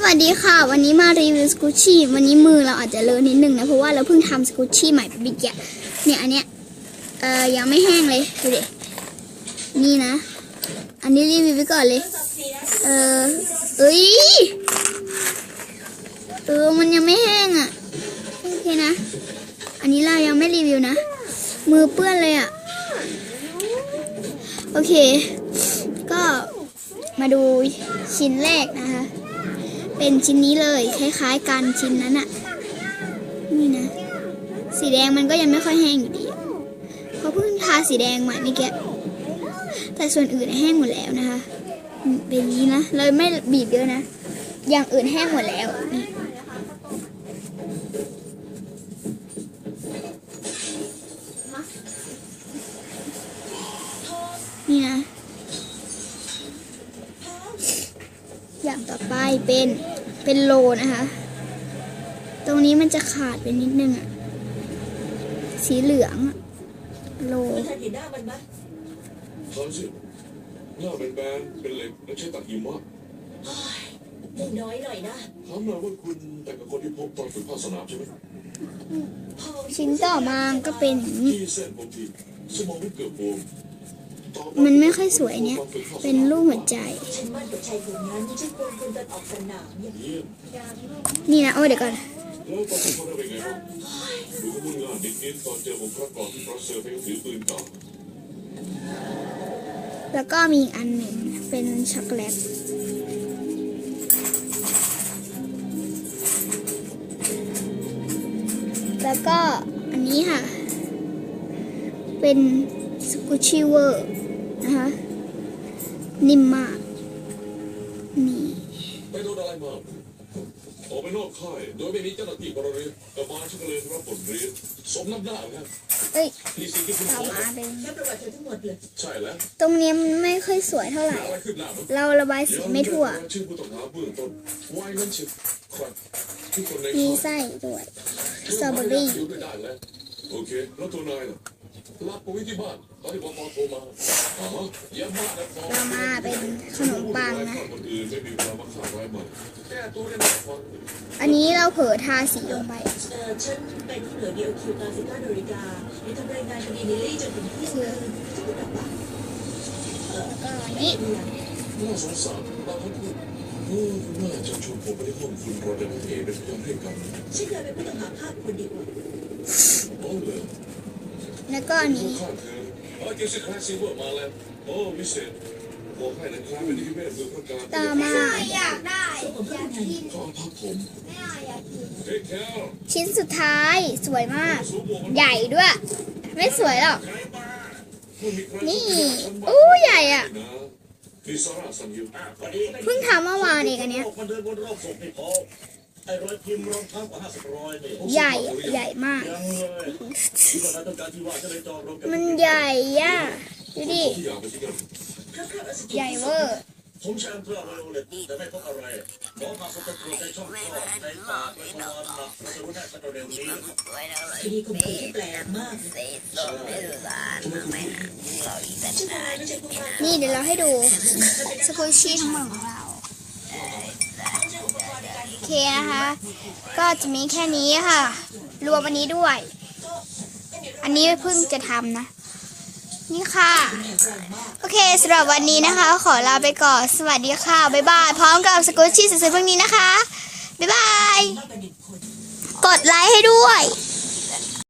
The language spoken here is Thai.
สวัสดีค่ะ วันนี้มารีวิวสกูชี่วันนี้มือเราอาจจะเลอะนิดนึงนะ เพราะว่าเราเพิ่งทำสกูชี่ใหม่ไปบิ๊กอะเนี่ยอันเนี้ยเอ่อยังไม่แห้งเลยดูดินี่นะ อันนี้รีวิวไปก่อนเลย เออเอ้ยเออมันยังไม่แห้งอะโอเคนะ อันนี้เรายังไม่รีวิวนะ มือเปื้อนเลยอะโอเค ก็มาดูชิ้นแรกนะคะ เป็นชิ้นนี้เลยคล้ายๆกันชิ้นนั้นอะนี่นะ สีแดงมันก็ยังไม่ค่อยแห้งอยู่ดีเพราะเพิ่งทาสีแดงมาเมื่อกี้แต่ส่วนอื่นแห้งหมดแล้วนะคะ เป็นนี้นะเราไม่บีบเยอะนะ อย่างอื่นแห้งหมดแล้วนี่นี่นะ อย่าง ต่อไปเป็นเป็นโลนะคะ ตรงนี้มันจะขาดไปนิดนึงอะสีเหลืองอะโลไม่ทันเห็นหน้ามันไหมทำสิหน้าเป็นแบนๆเป็นเหล็กและใช้ตัดหิมะเฮ้ยเล่นน้อยหน่อยนะถามหน่อยว่าคุณแต่งกับคนที่พบตอนฝึกภาคสนามใช่ไหมพอชิ้นต่อมาก็เป็นอย่างนี้ที่เส้นผมทีสมองไม่เกือบบวมต่อป มันไม่ค่อยสวยเนี่ย เป็นรูปหัวใจ นี่นะ โอ้เดี๋ยวก่อน แล้วก็มีอันหนึ่งเป็นช็อกโกแลตแล้วก็อันนี้ค่ะ เป็นสกูชิเวอร์ นะคะ นิ่มมาก นี่ไปโดนอะไรมาออกไปนอกค่ายโดยไม่มีเจ้าหน้าที่บริเวณกระบาลชักเลยรับบทเรียนสมน้ำหน้าครับเอ้ยนี่สิ่งที่คุณต่ขออมาเป็นแค่ประวัติเธอทั้งหมดเลยใช่แล้วตรงนี้มันไม่ค่อยสวยเท่าไหร่ อะไรขึ้นหน้ามั้ง เราระบายสีไม่ทั่ว ชื่อผู้ต้องหาเบื้องต้นวายนั้นชื่อครับที่คนในมีค่ายไส้ด้วย สตรอเบอรี่คิวไม่ได้แล้วโอเค แล้วตัวนายล่ะ ลาไปไว้ที่บ้านตอนที่ปอปอโทรมาอ๋อเยี่ยมมากนะปอเรามาเป็นขนมปังนะ คนอื่นไม่มีเวลามาฆ่าร้ายมันแก้ตัวได้หนักฟังอันนี้เราเผลอทาสีลงไป เออฉันไปที่เหนือเดียวคิวตอนสิบเก้านาฬิกามีทำรายงานคดีนิลลี่จนถึงเที่ยงคืนฉันก็กลับบ้านแล้วก็อันนี้ น่าสงสารบางคนพูดโอ้คุณน่าจะชวนผมไปที่ห้องคุณรอเดนเอเป็นพยานให้กันฉันเคยเป็นผู้ต้องหาภาคคนเดียวโอ้เลยแล้วก็อันดูนี้ข้างเธอเอ แล้วโอ้วิเศษบอกให้นะครับเป็นที่แม่มือพระการต่อมาอยากได้ผมเพิ่งทำขอพักผมไม่เอาอยากกินเฮ้ยแคลชิ้นสุดท้ายสวยมากสวมหมวกใหญ่ด้วย ไม่สวยหรอก นี่อู้ใหญ่อะพี่ซาร่าสังยูเพิ่งทำเมื่อวานเองอันเนี้ย มันเดินบนรอบศพไม่พอไอ้รอยพิมพ์รองเท้ากว่าห้าสิบรอยเนี่ยใหญ่อะใหญ่มากยังเลยที่ว่าต้องการที่ว่าจะได้จองรถกับมันใหญ่อะดูดิที่อยากไปที่นั่นใหญ่เวอร์ผมใช้อันเพื่อเร็วเลยแต่ไม่พบอะไรหมอพาผมไปตรวจในช่องคลอดในปากในทวารหนักเราจะรู้ได้สักเร็วนี้คดีข่มขืนที่แปลกมากฉันทำไมไม่ใช่ผู้ว่านี่เดี๋ยวเราให้ดูสกูชี่ทั้งหมดของเราโอ เคนะคะ ก็จะมีแค่นี้ค่ะ รวมวันนี้ด้วย อันนี้เพิ่งจะทำนะ นี่ค่ะ โอเคสำหรับวันนี้นะคะ ขอลาไปก่อน สวัสดีค่ะ บ๊ายบาย พร้อมกับสกูชี่สวยๆพวกนี้นะคะ บ๊ายบาย กดไลค์ให้ด้วย